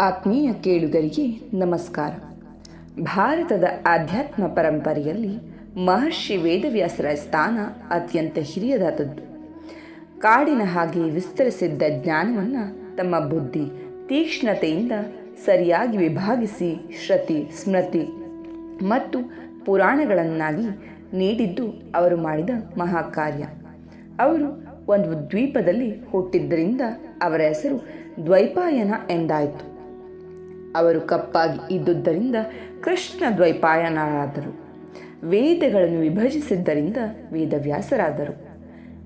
ಆತ್ಮೀಯ ಕೇಳುಗರಿಗೆ ನಮಸ್ಕಾರ. ಭಾರತದ ಆಧ್ಯಾತ್ಮ ಪರಂಪರೆಯಲ್ಲಿ ಮಹರ್ಷಿ ವೇದವ್ಯಾಸರ ಸ್ಥಾನ ಅತ್ಯಂತ ಹಿರಿಯದಾದದ್ದು. ಕಾಡಿನ ಹಾಗೆ ವಿಸ್ತರಿಸಿದ್ದ ಜ್ಞಾನವನ್ನು ತಮ್ಮ ಬುದ್ಧಿ ತೀಕ್ಷ್ಣತೆಯಿಂದ ಸರಿಯಾಗಿ ವಿಭಾಗಿಸಿ ಶ್ರತಿ, ಸ್ಮೃತಿ ಮತ್ತು ಪುರಾಣಗಳನ್ನಾಗಿ ನೀಡಿದ್ದು ಅವರು ಮಾಡಿದ ಮಹಾಕಾರ್ಯ. ಅವರು ಒಂದು ದ್ವೀಪದಲ್ಲಿ ಹುಟ್ಟಿದ್ದರಿಂದ ಅವರ ಹೆಸರು ದ್ವೈಪಾಯನ ಎಂದಾಯಿತು. ಅವರು ಕಪ್ಪಾಗಿ ಇದ್ದುದರಿಂದ ಕೃಷ್ಣ ದ್ವೈಪಾಯನರಾದರು ವೇದಗಳನ್ನು ವಿಭಜಿಸಿದ್ದರಿಂದ ವೇದವ್ಯಾಸರಾದರು.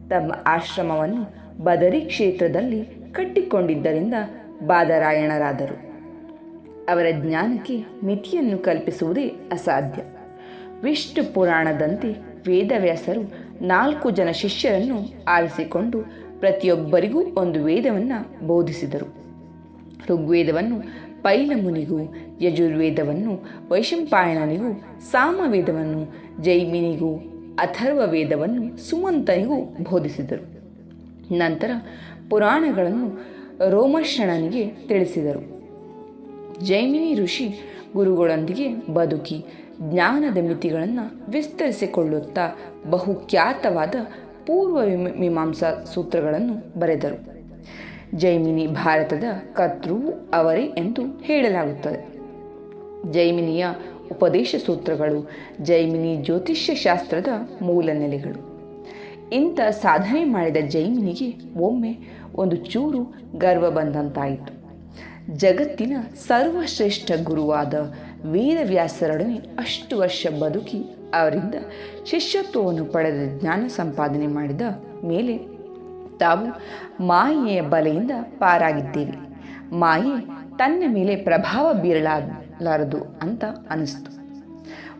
ತಮ್ಮ ಆಶ್ರಮವನ್ನು ಬದರಿ ಕ್ಷೇತ್ರದಲ್ಲಿ ಕಟ್ಟಿಕೊಂಡಿದ್ದರಿಂದ ಬಾದರಾಯಣರಾದರು. ಅವರ ಜ್ಞಾನಕ್ಕೆ ಮಿತಿಯನ್ನು ಕಲ್ಪಿಸುವುದೇ ಅಸಾಧ್ಯ. ವಿಷ್ಣು ಪುರಾಣದಂತೆ ವೇದವ್ಯಾಸರು ನಾಲ್ಕು ಜನ ಶಿಷ್ಯರನ್ನು ಆರಿಸಿಕೊಂಡು ಪ್ರತಿಯೊಬ್ಬರಿಗೂ ಒಂದು ವೇದವನ್ನು ಬೋಧಿಸಿದರು. ಋಗ್ವೇದವನ್ನು ಪೈಲಮುನಿಗೂ, ಯಜುರ್ವೇದವನ್ನು ವೈಶಂಪಾಯನನಿಗೂ ಸಾಮವೇದವನ್ನು, ಜೈಮಿನಿಗೂ ಅಥರ್ವ ವೇದವನ್ನು ಸುಮಂತನಿಗೂ ಬೋಧಿಸಿದರು. ನಂತರ ಪುರಾಣಗಳನ್ನು ರೋಮಶಣನಿಗೆ ತಿಳಿಸಿದರು. ಜೈಮಿನಿ ಋಷಿ ಗುರುಗಳೊಂದಿಗೆ ಬದುಕಿ, ಜ್ಞಾನದ ಮಿತಿಗಳನ್ನು ವಿಸ್ತರಿಸಿಕೊಳ್ಳುತ್ತಾ ಬಹುಖ್ಯಾತವಾದ ಪೂರ್ವ ಮೀಮಾಂಸಾ ಸೂತ್ರಗಳನ್ನು ಬರೆದರು. ಜೈಮಿನಿ ಭಾರತದ ಕರ್ತೃ ಅವರೇ ಎಂದು ಹೇಳಲಾಗುತ್ತದೆ. ಜೈಮಿನಿಯ ಉಪದೇಶ ಸೂತ್ರಗಳು ಜೈಮಿನಿ ಜ್ಯೋತಿಷ್ಯ ಶಾಸ್ತ್ರದ ಮೂಲ ನೆಲೆಗಳು. ಇಂಥ ಸಾಧನೆ ಮಾಡಿದ ಜೈಮಿನಿಗೆ ಒಮ್ಮೆ ಒಂದು ಚೂರು ಗರ್ವ ಬಂದಂತಾಯಿತು. ಜಗತ್ತಿನ ಸರ್ವಶ್ರೇಷ್ಠ ಗುರುವಾದ ವೇದವ್ಯಾಸರೊಡನೆ ಅಷ್ಟು ವರ್ಷ ಬದುಕಿ ಅವರಿಂದ ಶಿಷ್ಯತ್ವವನ್ನು ಪಡೆದ ಜ್ಞಾನ ಸಂಪಾದನೆ ಮಾಡಿದ ಮೇಲೆ ತಾವು ಮಾಯೆಯ ಬಲೆಯಿಂದ ಪಾರಾಗಿದ್ದೇವೆ. ಮಾಯೆ ತನ್ನ ಮೇಲೆ ಪ್ರಭಾವ ಬೀರಲಾರದು ಅಂತ ಅನಿಸ್ತು.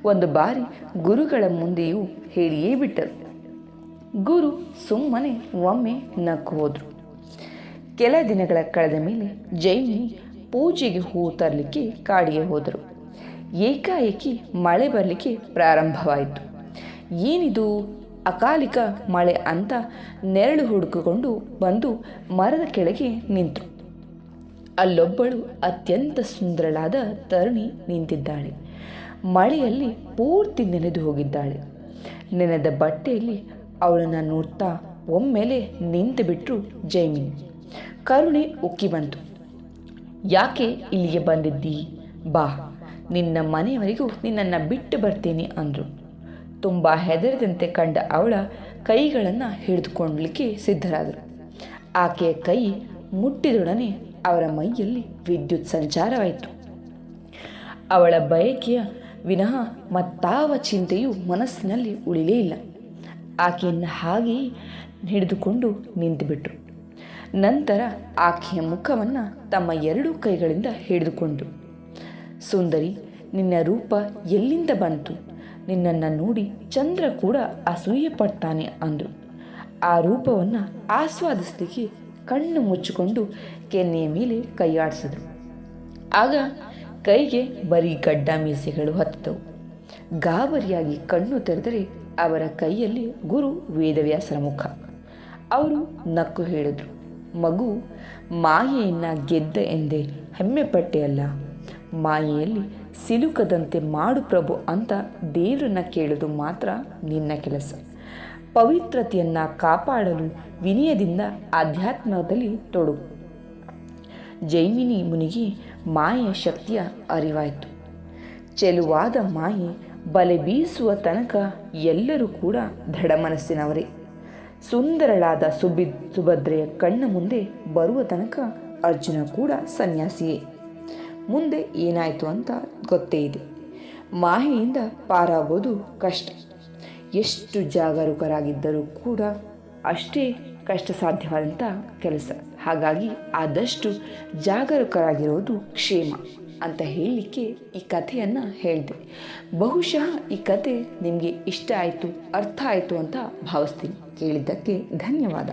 ಒಂದು ಬಾರಿ ಗುರುಗಳ ಮುಂದೆಯೂ ಹೇಳಿಯೇ ಬಿಟ್ಟರು. ಗುರು ಸುಮ್ಮನೆ ಒಮ್ಮೆ ನಕ್ಕು ಹೋದರು. ಕೆಲ ದಿನಗಳ ಕಳೆದ ಮೇಲೆ ಜೈನಿ ಪೂಜೆಗೆ ಹೂವು ತರಲಿಕ್ಕೆ ಕಾಡಿಗೆ ಹೋದರು. ಏಕಾಏಕಿ ಮಳೆ ಬರಲಿಕ್ಕೆ ಪ್ರಾರಂಭವಾಯಿತು. ಏನಿದು? ಅಕಾಲಿಕ ಮಳೆ ಅಂತ ನೆರಳು ಹುಡುಕಿಕೊಂಡು ಬಂದು ಮರದ ಕೆಳಗೆ ನಿಂತರು ಅಲ್ಲೊಬ್ಬಳು ಅತ್ಯಂತ ಸುಂದರಳಾದ ತರುಣಿ ನಿಂತಿದ್ದಾಳೆ. ಮಳೆಯಲ್ಲಿ ಪೂರ್ತಿ ನೆನೆದು ಹೋಗಿದ್ದಾಳೆ. ನೆನೆದ ಬಟ್ಟೆಯಲ್ಲಿ ಅವಳನ್ನು ನೋಡ್ತಾ ಒಮ್ಮೆಲೆ ನಿಂತು ಬಿಟ್ಟರು ಜೈಮಿನಿ. ಕರುಣೆ ಉಕ್ಕಿ ಬಂತು. ಯಾಕೆ ಇಲ್ಲಿಗೆ ಬಂದಿದ್ದೀ? ಬಾ. ನಿನ್ನ ಮನೆಯವರೆಗೂ ನಿನ್ನನ್ನು ಬಿಟ್ಟು ಬರ್ತೀನಿ, ಅಂದರು. ತುಂಬ ಹೆದರಿದಂತೆ ಕಂಡ ಅವಳ ಕೈಗಳನ್ನು ಹಿಡಿದುಕೊಳ್ಳಲಿಕ್ಕೆ ಸಿದ್ಧರಾದರು. ಆಕೆಯ ಕೈ ಮುಟ್ಟಿದೊಡನೆ ಅವರ ಮೈಯಲ್ಲಿ ವಿದ್ಯುತ್ ಸಂಚಾರವಾಯಿತು. ಅವಳ ಬಯಕೆಯ ವಿನಃ ಮತ್ತಾವ ಚಿಂತೆಯು ಮನಸ್ಸಿನಲ್ಲಿ ಉಳಿಲೇ ಇಲ್ಲ. ಆಕೆಯನ್ನು ಹಾಗೆಯೇ ಹಿಡಿದುಕೊಂಡು ನಿಂತುಬಿಟ್ರು. ನಂತರ ಆಕೆಯ ಮುಖವನ್ನು ತಮ್ಮ ಎರಡೂ ಕೈಗಳಿಂದ ಹಿಡಿದುಕೊಂಡು ಸುಂದರಿ, ನಿನ್ನ ರೂಪ ಎಲ್ಲಿಂದ ಬಂತು? ನಿನ್ನನ್ನು ನೋಡಿ ಚಂದ್ರ ಕೂಡ ಅಸೂಯೆ ಪಡ್ತಾನೆ ಅಂದರು ಆ ರೂಪವನ್ನು ಆಸ್ವಾದಿಸಲಿಕ್ಕೆ ಕಣ್ಣು ಮುಚ್ಚಿಕೊಂಡು ಕೆನ್ನೆಯ ಮೇಲೆ ಕೈಯಾಡಿಸಿದ್ರು ಆಗ ಕೈಗೆ ಬರೀ ಗಡ್ಡ ಮೀಸೆಗಳು ಹತ್ತವು ಗಾಬರಿಯಾಗಿ ಕಣ್ಣು ತೆರೆದರೆ ಅವರ ಕೈಯಲ್ಲಿ ಗುರು ವೇದವ್ಯಾಸರ ಮುಖ. ಅವರು ನಕ್ಕು ಹೇಳಿದರು, ಮಗು, ಮಾಯೆಯನ್ನು ಗೆದ್ದ ಎಂದೇ ಹೆಮ್ಮೆ ಪಟ್ಟೆಯಲ್ಲ ಮಾಯೆಯಲ್ಲಿ ಸಿಲುಕದಂತೆ ಮಾಡು ಪ್ರಭು ಅಂತ ದೇವರನ್ನ ಕೇಳೋದು ಮಾತ್ರ ನಿನ್ನ ಕೆಲಸ. ಪವಿತ್ರತೆಯನ್ನು ಕಾಪಾಡಲು ವಿನಯದಿಂದ ಆಧ್ಯಾತ್ಮದಲ್ಲಿ ತೊಡಗು ಜೈಮಿನಿ ಮುನಿಗೆ ಮಾಯೆಯ ಶಕ್ತಿಯ ಅರಿವಾಯಿತು. ಚೆಲುವಾದ ಮಾಯೆ ಬಲೆ ಬೀಸುವ ತನಕ ಎಲ್ಲರೂ ಕೂಡ ದೃಢ ಮನಸ್ಸಿನವರೇ ಸುಂದರಳಾದ ಸುಬಿ, ಸುಭದ್ರೆಯ ಕಣ್ಣ ಮುಂದೆ ಬರುವ ತನಕ ಅರ್ಜುನ ಕೂಡ ಸನ್ಯಾಸಿಯೇ. ಮುಂದೆ ಏನಾಯಿತು ಅಂತ ಗೊತ್ತೇ ಇದೆ. ಮಾಯೆಯಿಂದ ಪಾರಾಗೋದು ಕಷ್ಟ. ಎಷ್ಟು ಜಾಗರೂಕರಾಗಿದ್ದರೂ ಕೂಡ ಅಷ್ಟೇ ಕಷ್ಟ ಸಾಧ್ಯವಾದಂಥ ಕೆಲಸ. ಹಾಗಾಗಿ ಆದಷ್ಟು ಜಾಗರೂಕರಾಗಿರೋದು ಕ್ಷೇಮ ಅಂತ ಹೇಳಲಿಕ್ಕೆ ಈ ಕಥೆಯನ್ನು ಹೇಳಿದೆ. ಬಹುಶಃ ಈ ಕತೆ ನಿಮಗೆ ಇಷ್ಟ ಆಯಿತು, ಅರ್ಥ ಆಯಿತು ಅಂತ ಭಾವಿಸ್ತೀನಿ. ಕೇಳಿದ್ದಕ್ಕೆ ಧನ್ಯವಾದ.